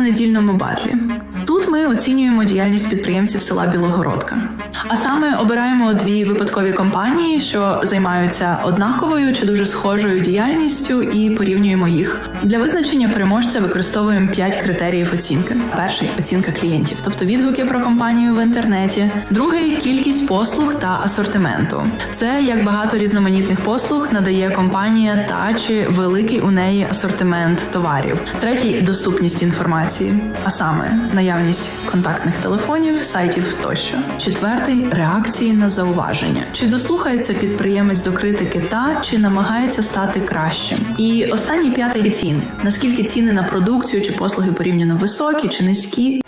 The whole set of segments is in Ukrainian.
недільному батлі. Ми оцінюємо діяльність підприємців села Білогородка. А саме обираємо дві випадкові компанії, що займаються однаковою чи дуже схожою діяльністю, і порівнюємо їх. Для визначення переможця використовуємо п'ять критеріїв оцінки: перший оцінка клієнтів, тобто відгуки про компанію в інтернеті. Другий кількість послуг та асортименту. Це як багато різноманітних послуг надає компанія та чи великий у неї асортимент товарів. Третій доступність інформації, а саме наявність контактних телефонів, сайтів тощо. Четвертий реакції на зауваження. Чи дослухається підприємець до критики та чи намагається стати кращим? І останній п'ятий ціни. Наскільки ціни на продукцію чи послуги порівняно високі чи низькі?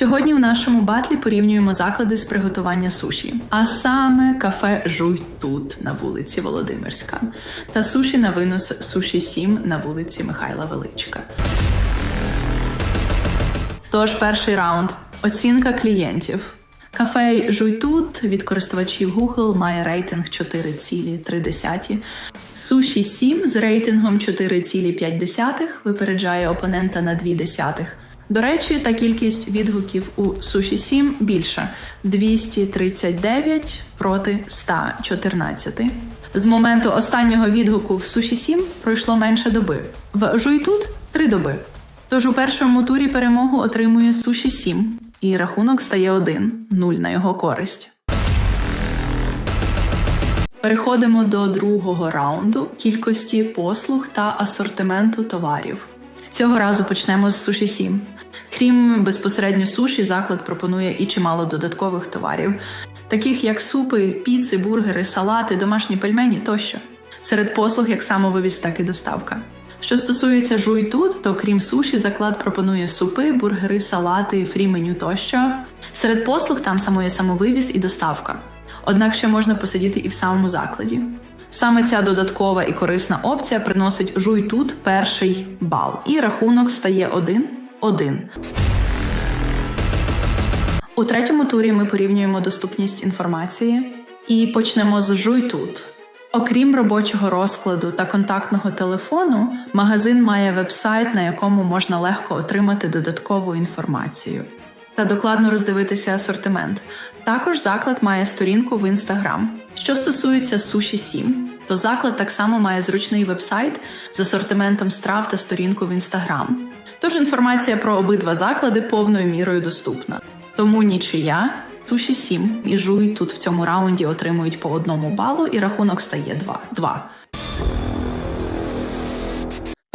Сьогодні в нашому батлі порівнюємо заклади з приготування суші, а саме кафе Жуй тут на вулиці Володимирська та суші на винос Суші 7 на вулиці Михайла Величка. Тож перший раунд оцінка клієнтів. Кафе Жуй тут від користувачів Google має рейтинг 4,3. Суші 7 з рейтингом 4,5 випереджає опонента на 2 десятих. До речі, та кількість відгуків у Суші 7 більша 239 проти 114. З моменту останнього відгуку в Суші 7 пройшло менше доби. В Жуйтут 3 доби. Тож у першому турі перемогу отримує Суші 7, і рахунок стає 1-0 на його користь. Переходимо до другого раунду кількості послуг та асортименту товарів. Цього разу почнемо з суші 7. Крім безпосередньо суші, заклад пропонує і чимало додаткових товарів, таких як супи, піци, бургери, салати, домашні пельмені тощо. Серед послуг як самовивіз, так і доставка. Що стосується жуй тут, то крім суші, заклад пропонує супи, бургери, салати, фрі-меню тощо. Серед послуг там само є самовивіз і доставка. Однак ще можна посидіти і в самому закладі. Саме ця додаткова і корисна опція приносить жуй тут перший бал, і рахунок стає 1-1. У третьому турі ми порівнюємо доступність інформації і почнемо з жуй тут. Окрім робочого розкладу та контактного телефону, магазин має веб-сайт, на якому можна легко отримати додаткову інформацію та докладно роздивитися асортимент. Також заклад має сторінку в інстаграм. Що стосується суші 7, то заклад так само має зручний веб-сайт з асортиментом страв та сторінку в інстаграм. Тож інформація про обидва заклади повною мірою доступна. Тому нічия, суші 7 і жуй тут в цьому раунді отримують по одному балу, і рахунок стає 2-2.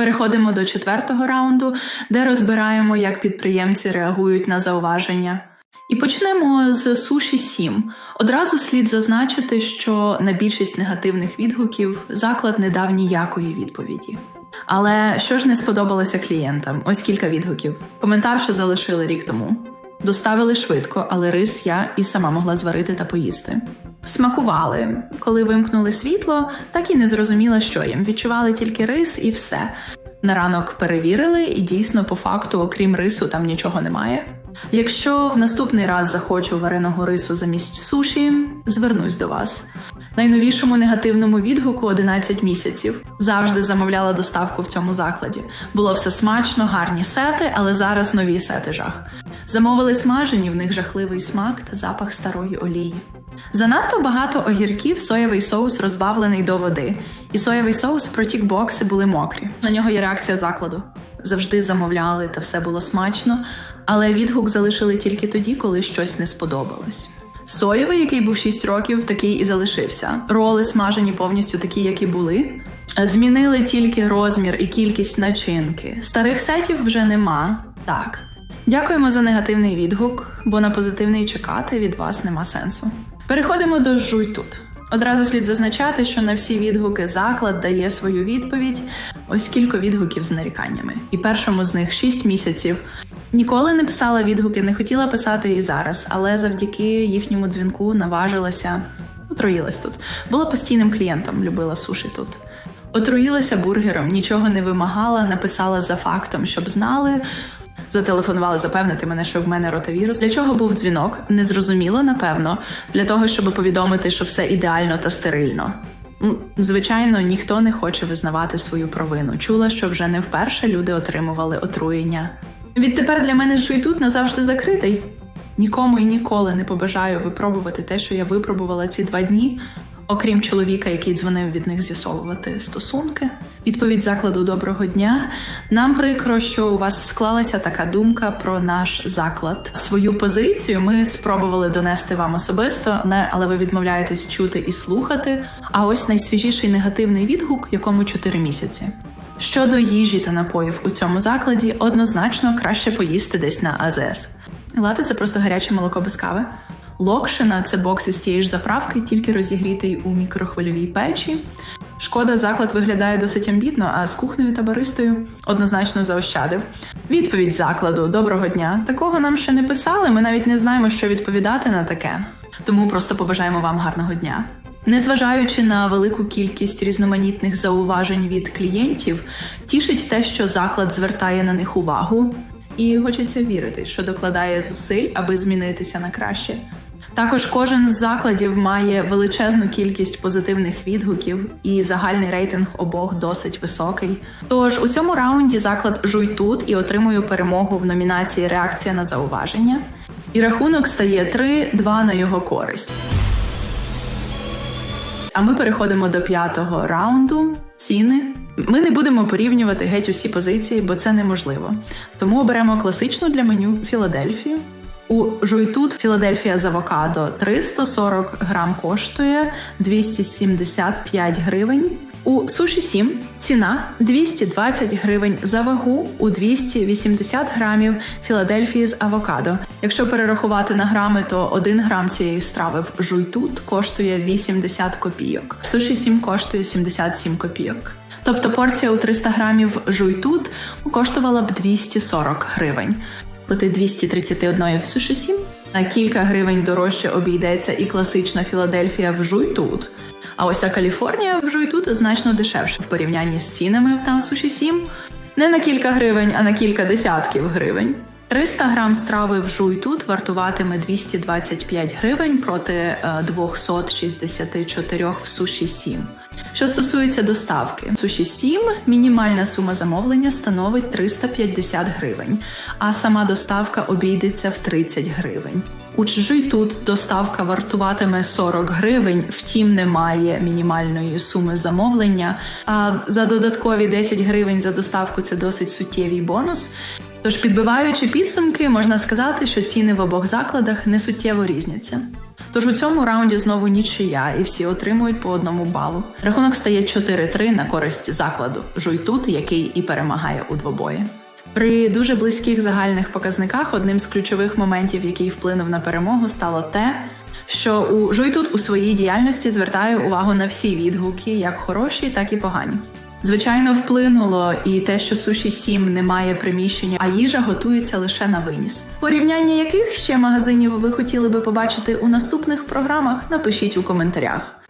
Переходимо до четвертого раунду, де розбираємо, як підприємці реагують на зауваження. І почнемо з суші 7. Одразу слід зазначити, що на більшість негативних відгуків заклад не дав ніякої відповіді. Але що ж не сподобалося клієнтам? Ось кілька відгуків. Коментар, що залишили рік тому. Доставили швидко, але рис я і сама могла зварити та поїсти. Смакували, коли вимкнули світло, так і не зрозуміла, що їм. Відчували тільки рис і все. На ранок перевірили, і дійсно, по факту, окрім рису, там нічого немає. Якщо в наступний раз захочу вареного рису замість суші, звернусь до вас. Найновішому негативному відгуку 11 місяців. Завжди замовляла доставку в цьому закладі. Було все смачно, гарні сети, але зараз нові сети жах. Замовили смажені, в них жахливий смак та запах старої олії. Занадто багато огірків, соєвий соус розбавлений до води, і соєвий соус протік бокси були мокрі. На нього є реакція закладу. Завжди замовляли та все було смачно, але відгук залишили тільки тоді, коли щось не сподобалось. Соєвий, який був 6 років, такий і залишився. Роли смажені повністю такі, які були. Змінили тільки розмір і кількість начинки. Старих сетів вже нема. Так. Дякуємо за негативний відгук, бо на позитивний чекати від вас нема сенсу. Переходимо до жуй тут. Одразу слід зазначати, що на всі відгуки заклад дає свою відповідь. Ось кілька відгуків з наріканнями. І першому з них 6 місяців. Ніколи не писала відгуки, не хотіла писати і зараз, але завдяки їхньому дзвінку наважилася, отруїлась тут. Була постійним клієнтом, любила суші тут. Отруїлася бургером, нічого не вимагала, написала за фактом, щоб знали. Зателефонували запевнити мене, що в мене ротавірус. Для чого був дзвінок? Незрозуміло, напевно, для того, щоб повідомити, що все ідеально та стерильно. Звичайно, ніхто не хоче визнавати свою провину. Чула, що вже не вперше люди отримували отруєння. Відтепер для мене жуй тут назавжди закритий. Нікому і ніколи не побажаю випробувати те, що я випробувала ці два дні, окрім чоловіка, який дзвонив від них з'ясовувати стосунки. Відповідь закладу доброго дня. Нам прикро, що у вас склалася така думка про наш заклад. Свою позицію ми спробували донести вам особисто, не але ви відмовляєтесь чути і слухати. А ось найсвіжіший негативний відгук, якому 4 місяці. Щодо їжі та напоїв у цьому закладі, однозначно краще поїсти десь на АЗС. Лати це просто гаряче молоко без кави. Локшина це бокс із тієї ж заправки, тільки розігрітий у мікрохвильовій печі. Шкода, заклад виглядає досить амбітно, а з кухнею та баристою однозначно заощадив. Відповідь закладу доброго дня. Такого нам ще не писали. Ми навіть не знаємо, що відповідати на таке. Тому просто побажаємо вам гарного дня. Незважаючи на велику кількість різноманітних зауважень від клієнтів, тішить те, що заклад звертає на них увагу, і хочеться вірити, що докладає зусиль, аби змінитися на краще. Також кожен з закладів має величезну кількість позитивних відгуків, і загальний рейтинг обох досить високий. Тож у цьому раунді заклад Жуй тут і отримує перемогу в номінації Реакція на зауваження. І рахунок стає 3-2 на його користь. А ми переходимо до п'ятого раунду. Ціни. Ми не будемо порівнювати геть усі позиції, бо це неможливо. Тому оберемо класичну для меню Філадельфію. У Жуйтут Філадельфія з авокадо 340 грам коштує 275 гривень. У Суші 7 ціна 220 гривень за вагу у 280 грамів Філадельфії з авокадо. Якщо перерахувати на грами, то 1 грам цієї страви в Жуйтут коштує 80 копійок. В Суші 7 коштує 77 копійок. Тобто порція у 300 грамів Жуйтут коштувала б 240 гривень проти 231 в суші 7. На кілька гривень дорожче обійдеться і класична Філадельфія в Жуйтут. А ось ця Каліфорнія в Жуйтут значно дешевше в порівнянні з цінами в там суші 7. Не на кілька гривень, а на кілька десятків гривень. 300 грам страви в Жуйтут вартуватиме 225 гривень проти е, 264 в суші 7. Що стосується доставки, суші 7 мінімальна сума замовлення становить 350 гривень, а сама доставка обійдеться в 30 гривень. У чужий тут доставка вартуватиме 40 гривень, втім немає мінімальної суми замовлення. А за додаткові 10 гривень за доставку це досить суттєвий бонус. Тож, підбиваючи підсумки, можна сказати, що ціни в обох закладах не суттєво різняться. Тож у цьому раунді знову нічия, і всі отримують по одному балу. Рахунок стає 4-3 на користь закладу Жуйтут, який і перемагає у двобої. При дуже близьких загальних показниках одним з ключових моментів, який вплинув на перемогу, стало те, що у Жуйтут у своїй діяльності звертає увагу на всі відгуки, як хороші, так і погані. Звичайно, вплинуло і те, що суші 7 не має приміщення, а їжа готується лише на виніс. Порівняння яких ще магазинів ви хотіли би побачити у наступних програмах, напишіть у коментарях.